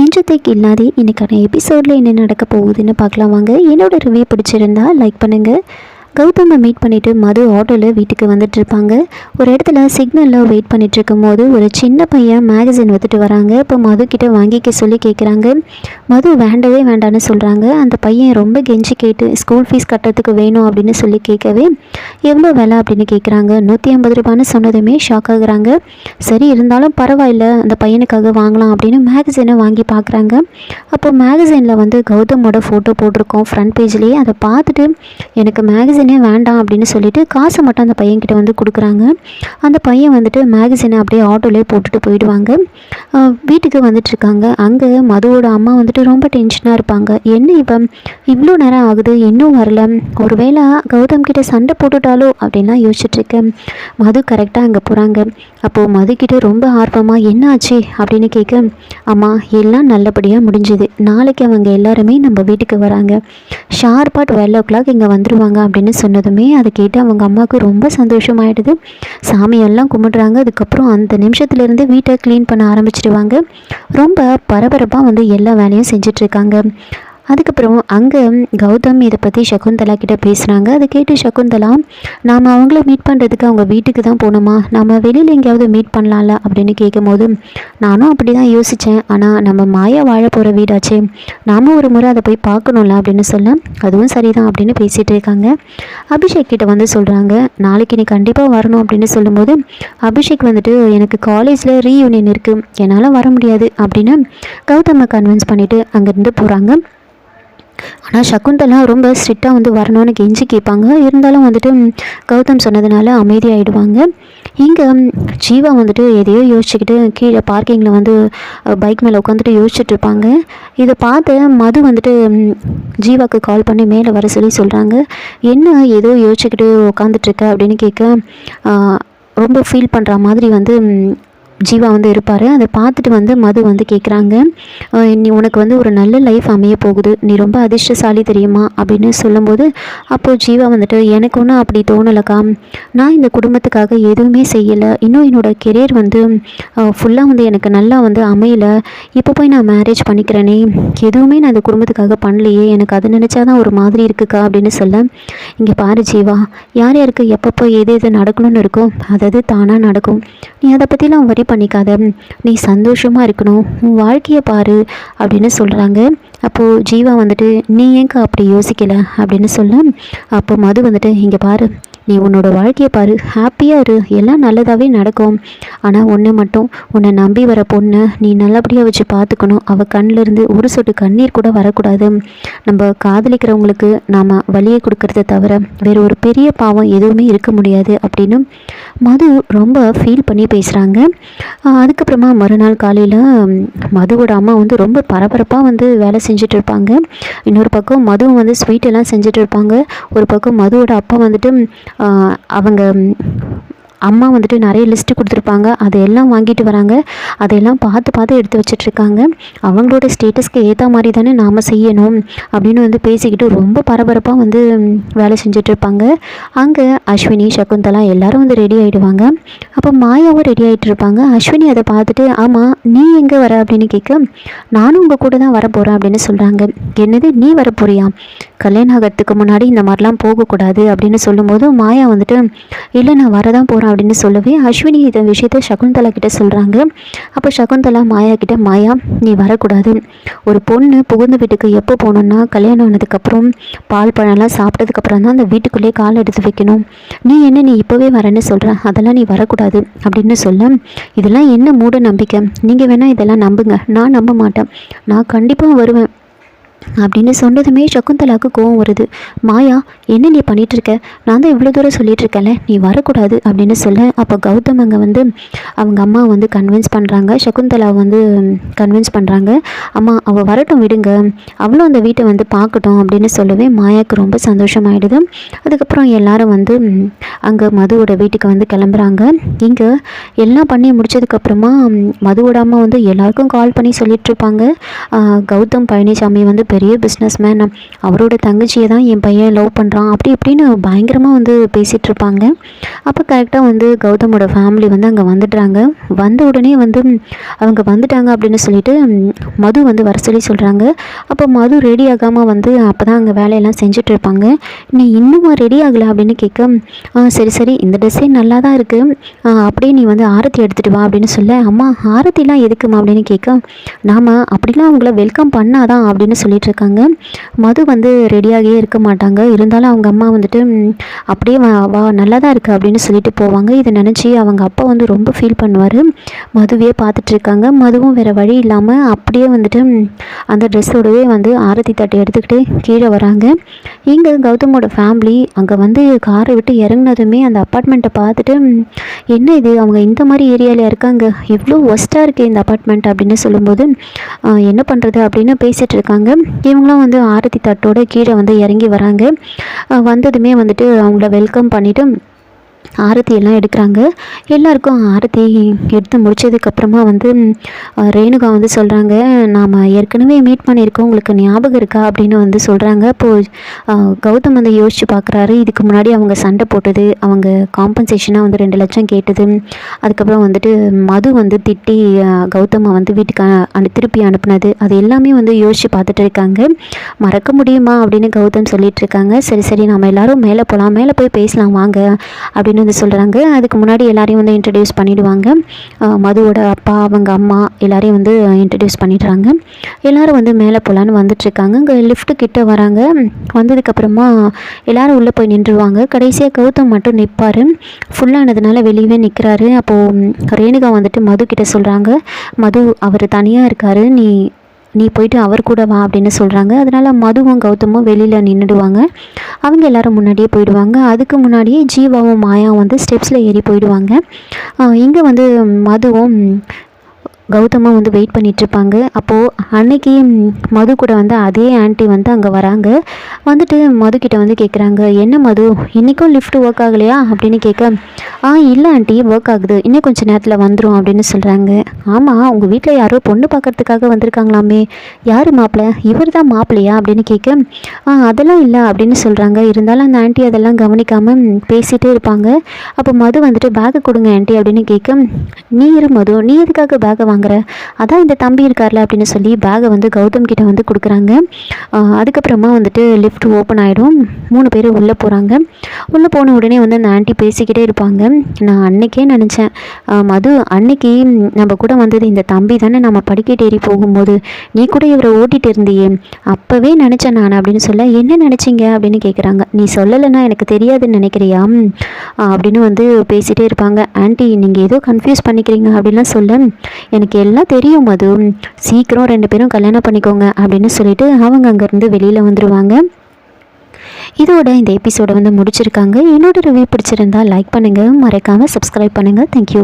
நெஞ்சத்தைக்கு இல்லாதே இன்றைக்கான எபிசோடில் என்ன நடக்க போகுதுன்னு பார்க்கலாம் வாங்க. என்னோட ரிவ்யூ பிடிச்சிருந்தா லைக் பண்ணுங்கள் கௌதமை மீட் பண்ணிவிட்டு மது ஆட்டோவில் வீட்டுக்கு வந்துட்டு இருப்பாங்க. ஒரு இடத்துல சிக்னலில் வெயிட் பண்ணிட்டு இருக்கும்போது ஒரு சின்ன பையன் மேகசின் வந்துட்டு வராங்க. இப்போ மது வாங்கிக்க சொல்லி கேட்குறாங்க மது வேண்டவே வேண்டான்னு சொல்கிறாங்க அந்த பையன் ரொம்ப கெஞ்சி கேட்டு ஸ்கூல் ஃபீஸ் கட்டுறதுக்கு வேணும் அப்படின்னு சொல்லி கேட்கவே எவ்வளோ விலை? அப்படின்னு கேட்குறாங்க நூற்றி ஐம்பது ரூபான்னு சொன்னதுமே ஷாக் ஆகுறாங்க. சரி இருந்தாலும் பரவாயில்ல. அந்த பையனுக்காக வாங்கலாம் அப்படின்னு மேகசினை வாங்கி பார்க்குறாங்க அப்போ மேகசினில் வந்து கௌதமோட ஃபோட்டோ போட்டிருக்கோம். ஃப்ரண்ட் பேஜ்லேயே அதை பார்த்துட்டு எனக்கு மேகசின் வேண்டாம் அப்படின்னு சொல்லிட்டு காசை மட்டும் அந்த பையன்கிட்ட வந்து கொடுக்குறாங்க. அந்த பையன் வந்துட்டு மேகசினை அப்படியே ஆட்டோலேயே போட்டுட்டு போயிடுவாங்க. வீட்டுக்கு வந்துட்டு இருக்காங்க. அங்கே மதுவோட அம்மா வந்துட்டு ரொம்ப டென்ஷனாக இருப்பாங்க. என்ன இப்போ? இவ்வளோ நேரம் ஆகுது இன்னும் வரல. ஒருவேளை கௌதம் கிட்ட சண்டை போட்டுட்டாலோ அப்படின்லாம் யோசிச்சுட்ருக்கேன் மது கரெக்டாக அங்கே போகிறாங்க அப்போது மதுக்கிட்ட ரொம்ப ஆர்வமாக என்ன ஆச்சு அப்படின்னு கேட்க அம்மா எல்லாம் நல்லபடியாக முடிஞ்சுது. நாளைக்கு அவங்க எல்லாருமே நம்ம வீட்டுக்கு வராங்க. ஷார்ப்பாக டுவெல் ஓ கிளாக் இங்கே வந்துடுவாங்க அப்படின்னு சொன்னதுமே அதை கேட்டு அவங்க அம்மாவுக்கு ரொம்ப சந்தோஷமாயிடுது. சாமியெல்லாம் கும்பிடுறாங்க. அதுக்கப்புறம் அந்த நிமிஷத்துலேருந்து வீட்டை க்ளீன் பண்ண ஆரம்பிச்சிடுவாங்க. ரொம்ப பரபரப்பாக வந்து எல்லா வேலையும் செஞ்சிட்ருக்காங்க. அதுக்கப்புறம் அங்கே கௌதம் இதை பற்றி சகுந்தலா கிட்ட பேசுகிறாங்க அதை கேட்டு சகுந்தலா நாம் அவங்கள மீட் பண்ணுறதுக்கு அவங்க வீட்டுக்கு தான் போகணுமா? நம்ம வெளியில் எங்கேயாவது மீட் பண்ணலாம்ல? அப்படின்னு கேட்கும்போது நானும் அப்படி தான் யோசித்தேன் ஆனால் நம்ம மாயா வாழ போகிற வீடாச்சே. நாம ஒரு முறை அதை போய் பார்க்கணும்ல? அப்படின்னு சொல்ல அதுவும் சரிதான் அப்படின்னு பேசிகிட்டு இருக்காங்க. அபிஷேக் கிட்ட வந்து சொல்கிறாங்க நாளைக்கு நீ கண்டிப்பாக வரணும் அப்படின்னு சொல்லும்போது அபிஷேக் வந்துட்டு எனக்கு காலேஜில் ரீயூனியன் இருக்குது என்னால் வர முடியாது அப்படின்னு கௌதமை கன்வின்ஸ் பண்ணிவிட்டு அங்கேருந்து போகிறாங்க ஆனால் சகுந்தலா ரொம்ப ஸ்ட்ரிக்டாக வந்து வரணும்னு கெஞ்சி கேட்பாங்க. இருந்தாலும் வந்துட்டு கௌதம் சொன்னதுனால அமைதியாகிடுவாங்க இங்கே ஜீவா வந்துட்டு எதையோ யோசிச்சுக்கிட்டு கீழே பார்க்கிங்கில் வந்து பைக் மேலே உட்காந்துட்டு யோசிச்சுட்டு இருப்பாங்க. இதை பார்த்து மது வந்துட்டு ஜீவாக்கு கால் பண்ணி மேலே வர சொல்லி சொல்கிறாங்க என்ன ஏதோ யோசிச்சுக்கிட்டு உட்காந்துட்ருக்க அப்படின்னு கேட்க ரொம்ப ஃபீல் பண்ணுற மாதிரி வந்து ஜீவா வந்து இருப்பார். அதை பார்த்துட்டு வந்து மது வந்து கேட்குறாங்க நீ உனக்கு வந்து ஒரு நல்ல லைஃப் அமைய போகுது. நீ ரொம்ப அதிர்ஷ்டசாலி தெரியுமா? அப்படின்னு சொல்லும்போது அப்போது ஜீவா வந்துட்டு எனக்கு ஒன்றும் அப்படி தோணலக்கா. நான் இந்த குடும்பத்துக்காக எதுவுமே செய்யலை. இன்னும் என்னோட கெரியர் வந்து ஃபுல்லாக வந்து எனக்கு நல்லா வந்து அமையலை. இப்போ போய் நான் மேரேஜ் பண்ணிக்கிறேனே. எதுவுமே நான் இந்த குடும்பத்துக்காக பண்ணலையே. எனக்கு அது நினச்சா தான் ஒரு மாதிரி இருக்குக்கா? அப்படின்னு சொல்ல இங்கே பாரு ஜீவா. யார் யாருக்கு எப்பப்போ எது எது நடக்கணும்னு இருக்கோ அது அது தானாக நடக்கும். நீ அதை பற்றிலாம் வரி பண்ணிக்காத. நீ சந்தோஷமாக இருக்கணும். உன் வாழ்க்கையை பாரு அப்படின்னு சொல்கிறாங்க அப்போது ஜீவா வந்துட்டு நீ ஏங்க அப்படி யோசிக்கலை? அப்படின்னு சொல்ல அப்போ மது வந்துட்டு இங்கே பாரு நீ உன்னோட வாழ்க்கையை பாரு ஹாப்பியாக இரு எல்லாம் நல்லதாகவே நடக்கும். ஆனால் ஒன்று மட்டும் உன்னை நம்பி வர பொண்ணை நீ நல்லபடியாக வச்சு பார்த்துக்கணும். அவள் கண்ணிலிருந்து ஒரு சொட்டு கண்ணீர் கூட வரக்கூடாது. நம்ம காதலிக்கிறவங்களுக்கு நாம் வழியை கொடுக்கறத தவிர வேறு ஒரு பெரிய பாவம் எதுவுமே இருக்க முடியாது அப்படின்னு மது ரொம்ப ஃபீல் பண்ணி பேசுகிறாங்க அதுக்கப்புறமா மறுநாள் காலையில் மதுவோட அம்மா வந்து ரொம்ப பரபரப்பாக வந்து வேலை செஞ்சுட்டு இருப்பாங்க. இன்னொரு பக்கம் மதுவும் வந்து ஸ்வீட் எல்லாம் செஞ்சுட்டு இருப்பாங்க. ஒரு பக்கம் மதுவோட அப்பா வந்துட்டு அவங்க அம்மா வந்துட்டு நிறைய லிஸ்ட்டு கொடுத்துருப்பாங்க. அதையெல்லாம் வாங்கிட்டு வராங்க. அதையெல்லாம் பார்த்து பார்த்து எடுத்து வச்சிட்ருக்காங்க. அவங்களோட ஸ்டேட்டஸ்க்கு ஏற்ற மாதிரி தானே நாம் செய்யணும் அப்படின்னு வந்து பேசிக்கிட்டு ரொம்ப பரபரப்பாக வந்து வேலை செஞ்சுட்டு இருப்பாங்க அங்கே அஸ்வினி சகுந்தலா எல்லாரும் வந்து ரெடி ஆகிடுவாங்க அப்போ மாயாவும் ரெடி ஆகிட்டு இருப்பாங்க அஸ்வினி அதை பார்த்துட்டு ஆமாம் நீ எங்கே வர? அப்படின்னு கேட்க நானும் உங்கள் கூட தான் வர போகிறேன் அப்படின்னு சொல்கிறாங்க என்னது? நீ வர போறியா கல்யாணம் ஆகிறதுக்கு முன்னாடி இந்த மாதிரிலாம் போகக்கூடாது அப்படின்னு சொல்லும்போது மாயா வந்துட்டு இல்லை நான் வரதான் போகிறேன் அப்படின்னு சொல்லவே அஸ்வினி இந்த விஷயத்த சகுந்தலா கிட்ட சொல்கிறாங்க அப்போ சகுந்தலா மாயா கிட்ட மாயா நீ வரக்கூடாது. ஒரு பொண்ணு புகுந்த வீட்டுக்கு எப்போ போகணுன்னா கல்யாணம் ஆனதுக்கப்புறம் பால் பழம்லாம் சாப்பிட்டதுக்கப்புறம் தான் அந்த வீட்டுக்குள்ளேயே கால் எடுத்து வைக்கணும். நீ என்ன நீ இப்போவே வரேன்னு சொல்கிற அதெல்லாம் நீ வரக்கூடாது அப்படின்னு சொல்ல இதெல்லாம் என்ன மூட நம்பிக்கை? நீங்கள் வேணால் இதெல்லாம் நம்புங்க. நான் நம்ப மாட்டேன். நான் கண்டிப்பாக வருவேன். அப்படின்னு சொன்னதுமே சகுந்தலாவுக்கு கோவம் வருது. மாயா என்ன நீ பண்ணிகிட்ருக்க இருக்க நான் தான் இவ்வளோ தூரம் சொல்லிட்டு இருக்கேன்ல நீ வரக்கூடாது அப்படின்னு சொல்ல அப்போ கௌதம் அங்கே வந்து அவங்க அம்மா வந்து கன்வின்ஸ் பண்ணுறாங்க சகுந்தலா வந்து கன்வின்ஸ் பண்ணுறாங்க அம்மா அவள் வரட்டும் விடுங்க. அவளும் அந்த வீட்டை வந்து பார்க்கட்டும் அப்படின்னு சொல்லவே மாயாவுக்கு ரொம்ப சந்தோஷமாயிடுது. அதுக்கப்புறம் எல்லாரும் வந்து அங்கே மதுவோட வீட்டுக்கு வந்து கிளம்புறாங்க. இங்கே எல்லாம் பண்ணி முடிச்சதுக்கப்புறமா மதுவோட அம்மா வந்து எல்லாருக்கும் கால் பண்ணி சொல்லிகிட்ருப்பாங்க கௌதம் பழனிசாமி வந்து பெரிய பிஸ்னஸ்மேன் பிஸ்னஸ் மேன் அவரோட தங்கச்சியை தான் என் பையன் லவ் பண்ணுறான் அப்படி இப்படின்னு பயங்கரமாக வந்து பேசிகிட்டு இருப்பாங்க. அப்போ கரெக்டாக வந்து கௌதமோட ஃபேமிலி வந்து அங்கே வந்துடுறாங்க. வந்த உடனே வந்து அவங்க வந்துட்டாங்க அப்படின்னு சொல்லிட்டு மது வந்து வர சொல்லி சொல்கிறாங்க அப்போ மது ரெடி ஆகாமல் வந்து அப்போ தான் அங்கே வேலையெல்லாம் செஞ்சுட்டு இருப்பாங்க. நீ இன்னுமா ரெடி ஆகலை அப்படின்னு கேட்க சரி சரி இந்த ட்ரெஸ்ஸே நல்லா தான் இருக்குது அப்படியே நீ வந்து ஆரத்தி எடுத்துகிட்டு வா அப்படின்னு சொல்ல அம்மா ஆரத்திலாம் எதுக்குமா அப்படின்னு கேட்க நாம் அப்படிலாம் அவங்கள வெல்கம் பண்ணாதான் அப்படின்னு சொல்லி இருக்காங்க மது வந்து ரெடியாகவே இருக்க மாட்டாங்க. இருந்தாலும் அவங்க அம்மா வந்துட்டு அப்படியே வா வா நல்லா தான் இருக்குது அப்படின்னு சொல்லிட்டு போவாங்க. இதை நினச்சி அவங்க அப்பா வந்து ரொம்ப ஃபீல் பண்ணுவார். மதுவே பார்த்துட்ருக்காங்க மதுவும் வேறு வழி இல்லாமல் அப்படியே வந்துட்டு அந்த ட்ரெஸ்ஸோடவே வந்து ஆரத்தி தட்டை எடுத்துக்கிட்டு கீழே வராங்க. இங்கே கௌதமோட ஃபேமிலி அங்கே வந்து காரை விட்டு இறங்குனதுமே அந்த அப்பார்ட்மெண்ட்டை பார்த்துட்டு என்ன இது? அவங்க இந்த மாதிரி ஏரியாவில் இருக்காங்க. இவ்வளோ ஒஸ்ட்டாக இருக்குது இந்த அப்பார்ட்மெண்ட் அப்படின்னு சொல்லும்போது என்ன பண்ணுறது அப்படின்னு பேசிகிட்டு இருக்காங்க இவங்களும் வந்து ஆரத்தி தட்டோட கீழே வந்து இறங்கி வராங்க. வந்ததுமே வந்துட்டு அவங்கள வெல்கம் பண்ணிவிட்டு ஆரத்தி எல்லாம் எடுக்கிறாங்க. எல்லாருக்கும் ஆரத்தி எடுத்து முடித்ததுக்கப்புறமா வந்து ரேணுகா வந்து சொல்கிறாங்க நாம் ஏற்கனவே மீட் பண்ணியிருக்கோம். உங்களுக்கு ஞாபகம் இருக்கா? அப்படின்னு வந்து சொல்கிறாங்க அப்போது கௌதம் வந்து யோசித்து பார்க்குறாரு இதுக்கு முன்னாடி அவங்க சண்டை போட்டது அவங்க காம்பன்சேஷனாக வந்து ரெண்டு லட்சம் கேட்டது. அதுக்கப்புறம் வந்துட்டு மது வந்து திட்டி கௌதமை வந்து வீட்டுக்கு அனு திருப்பி அனுப்புனது. அது எல்லாமே வந்து யோசித்து பார்த்துட்டு இருக்காங்க. மறக்க முடியுமா? அப்படின்னு கௌதம் சொல்லிட்டு இருக்காங்க. சரி சரி. நம்ம எல்லாரும் மேலே போகலாம் மேலே போய் பேசலாம். வாங்க. அப்படின்னு வந்து சொல்கிறாங்க அதுக்கு முன்னாடி எல்லாரையும் வந்து இன்ட்ரடியூஸ் பண்ணிடுவாங்க. மதுவோட அப்பா அவங்க அம்மா எல்லாரையும் வந்து இன்ட்ரடியூஸ் பண்ணிடுறாங்க. எல்லோரும் வந்து மேலே போகலான்னு வந்துட்டுருக்காங்க. இங்கே லிஃப்ட்டு கிட்ட வராங்க. வந்ததுக்கப்புறமா எல்லோரும் உள்ளே போய் நின்றுடுவாங்க கடைசியாக கௌதம் மட்டும் நிற்பார் ஃபுல்லானதுனால வெளியவே நிற்கிறாரு அப்போது ரேணுகா வந்துட்டு மது கிட்ட சொல்கிறாங்க மது அவர் தனியாக இருக்கார். நீ நீ போயிட்டு அவர் கூட வா அப்படின்னு சொல்கிறாங்க அதனால் மதுவும் கௌதமும் வெளியில் நின்றுடுவாங்க அவங்க எல்லாரும் முன்னாடியே போயிடுவாங்க. அதுக்கு முன்னாடியே ஜீவாவும் மாயாவும் வந்து ஸ்டெப்ஸில் ஏறி போயிடுவாங்க. இங்கே வந்து மதுவும் கௌதமும் வந்து வெயிட் பண்ணிகிட்ருப்பாங்க இருப்பாங்க அப்போது அன்னைக்கு மது கூட வந்து அதே ஆண்டி வந்து அங்கே வராங்க. வந்துட்டு மதுக்கிட்ட வந்து கேட்குறாங்க என்ன மது? இன்றைக்கும் லிஃப்ட் ஒர்க் ஆகலையா? அப்படின்னு கேட்க ஆ இல்லை ஆண்டி ஒர்க் ஆகுது. இன்னும் கொஞ்சம் நேரத்தில் வந்துடும் அப்படின்னு சொல்கிறாங்க ஆமாம் உங்கள் வீட்டில் யாரோ பொண்ணு பார்க்கறதுக்காக வந்திருக்காங்களாமே. யார் மாப்பிள்ளை இவர் தான் மாப்பிள்ளையா அப்படின்னு கேட்க ஆ அதெல்லாம் இல்லை அப்படின்னு சொல்கிறாங்க இருந்தாலும் அந்த ஆண்டி அதெல்லாம் கவனிக்காமல் பேசிகிட்டே இருப்பாங்க. அப்போ மது வந்துட்டு பேக்கை கொடுங்க ஆண்டி அப்படின்னு கேட்க நீ இரு மது. நீ எதுக்காக பேக்கை வாங்குற அதான் இந்த தம்பி இருக்கார்ல அப்படின்னு சொல்லி பேக்கை வந்து கௌதம் கிட்ட வந்து கொடுக்குறாங்க. அதுக்கப்புறமா வந்துட்டு லிஃப்ட் ஓப்பன் ஆகிடும் மூணு பேர் உள்ளே போகிறாங்க உள்ளே போன உடனே வந்து அந்த ஆண்டி பேசிக்கிட்டே இருப்பாங்க. நான் அன்னைக்கே நினச்சேன். மது அன்னைக்கு நம்ம கூட வந்தது இந்த தம்பி தானே. நம்ம படிக்கட்டு ஏறி போகும்போது நீ கூட இவரை ஓட்டிகிட்டு இருந்தியே. அப்போவே நினச்சேன் நான் அப்படின்னு சொல்ல என்ன நினச்சிங்க? அப்படின்னு கேட்குறாங்க நீ சொல்லலைன்னா எனக்கு தெரியாதுன்னு நினைக்கிறியா? அப்படின்னு வந்து பேசிகிட்டே இருப்பாங்க. ஆண்டி நீங்கள் ஏதோ கன்ஃபியூஸ் பண்ணிக்கிறீங்க அப்படின்லாம் சொல்ல எனக்கு எல்லாம் தெரியும் மது. சீக்கிரம் ரெண்டு பேரும் கல்யாணம் பண்ணிக்கோங்க அப்படின்னு சொல்லிட்டு அவங்க அங்கேருந்து வெளியில் வந்துடுவாங்க இதோட இந்த எபிசோடை வந்து முடிச்சிருக்காங்க. என்னோட ரிவ்யூ பிடிச்சிருந்தா லைக் பண்ணுங்கள் மறக்காமல் சப்ஸ்கிரைப் பண்ணுங்கள் தேங்க்யூ